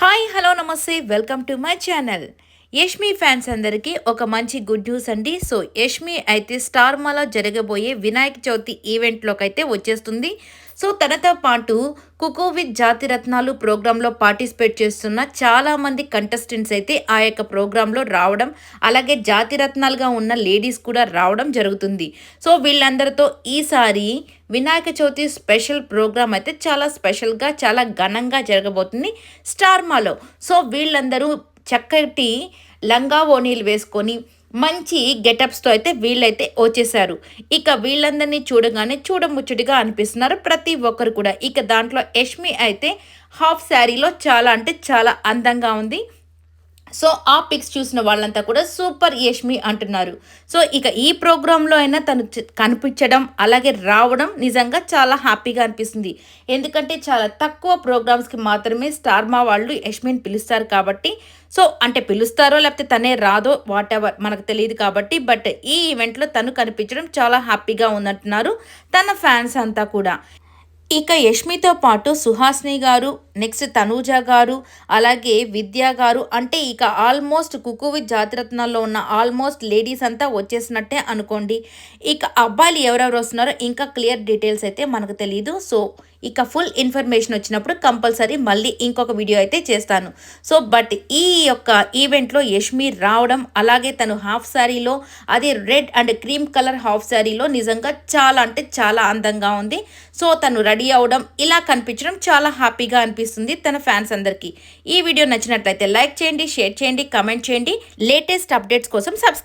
Hi, hello, namaste, welcome to my channel. Yashmi fans అందరికీ ఒక మంచి గుడ్ న్యూస్ అండి. సో యష్మి అయితే స్టార్ మాలో జరగబోయే వినాయక చవితి ఈవెంట్లోకి అయితే వచ్చేస్తుంది. సో తనతో పాటు కుకో విత్ జాతి రత్నాలు ప్రోగ్రాంలో పార్టిసిపేట్ చేస్తున్న చాలామంది కంటెస్టెంట్స్ అయితే ఆ యొక్క ప్రోగ్రాంలో రావడం అలాగే జాతి రత్నాలుగా ఉన్న లేడీస్ కూడా రావడం జరుగుతుంది. సో వీళ్ళందరితో ఈసారి వినాయక చవితి స్పెషల్ ప్రోగ్రామ్ అయితే చాలా స్పెషల్గా చాలా ఘనంగా జరగబోతుంది స్టార్మాలో సో వీళ్ళందరూ చక్కటి లంగా ఓణీలు వేసుకొని మంచి గెటప్స్తో అయితే వీళ్ళైతే వచ్చేసారు. ఇక వీళ్ళందరినీ చూడగానే చూడముచ్చటిగా అనిపిస్తున్నారు. ప్రతి ఒక్కరు కూడా ఇక దాంట్లో యష్మి అయితే హాఫ్ శారీలో చాలా అంటే చాలా అందంగా ఉంది. సో ఆ పిక్స్ చూసిన వాళ్ళంతా కూడా సూపర్ యష్మి అంటున్నారు. సో ఇక ఈ ప్రోగ్రాంలో అయినా తను కనిపించడం అలాగే రావడం నిజంగా చాలా హ్యాపీగా అనిపిస్తుంది. ఎందుకంటే చాలా తక్కువ ప్రోగ్రామ్స్కి మాత్రమే స్టార్ మా వాళ్ళు యష్మిని పిలుస్తారు కాబట్టి సో అంటే పిలుస్తారో లేకపోతే తనే రాదో వాట్ ఎవర్ మనకు తెలియదు కాబట్టి బట్ ఈ ఈవెంట్లో తను కనిపించడం చాలా హ్యాపీగా ఉందంటున్నారు తన ఫ్యాన్స్ అంతా కూడా. ఇక యష్మితో పాటు సుహాస్ని గారు నెక్స్ట్ తనూజ గారు అలాగే విద్యా గారు అంటే ఇక ఆల్మోస్ట్ కుకు విత్ జాతిరత్నాల్లో ఉన్న ఆల్మోస్ట్ లేడీస్ అంతా వచ్చేసినట్టే అనుకోండి. ఇక అబ్బాయిలు ఎవరెవరు వస్తున్నారో ఇంకా క్లియర్ డీటెయిల్స్ అయితే మనకు తెలియదు సో ఇక ఫుల్ ఇన్ఫర్మేషన్ వచ్చినప్పుడు కంపల్సరీ మళ్ళీ ఇంకొక వీడియో అయితే చేస్తాను. సో బట్ ఈ యొక్క ఈవెంట్లో యష్మి రావడం అలాగే తను హాఫ్ శారీలో అదే red and cream colour half శారీలో నిజంగా చాలా అంటే చాలా అందంగా ఉంది. సో తను రెడీ అవడం ఇలా కనిపించడం చాలా హ్యాపీగా అనిపిస్తుంది తన ఫ్యాన్స్ అందరికీ. ఈ వీడియో నచ్చినట్లయితే లైక్ చేయండి షేర్ చేయండి కమెంట్ చేయండి. లేటెస్ట్ అప్డేట్స్ కోసం సబ్స్క్రైబ్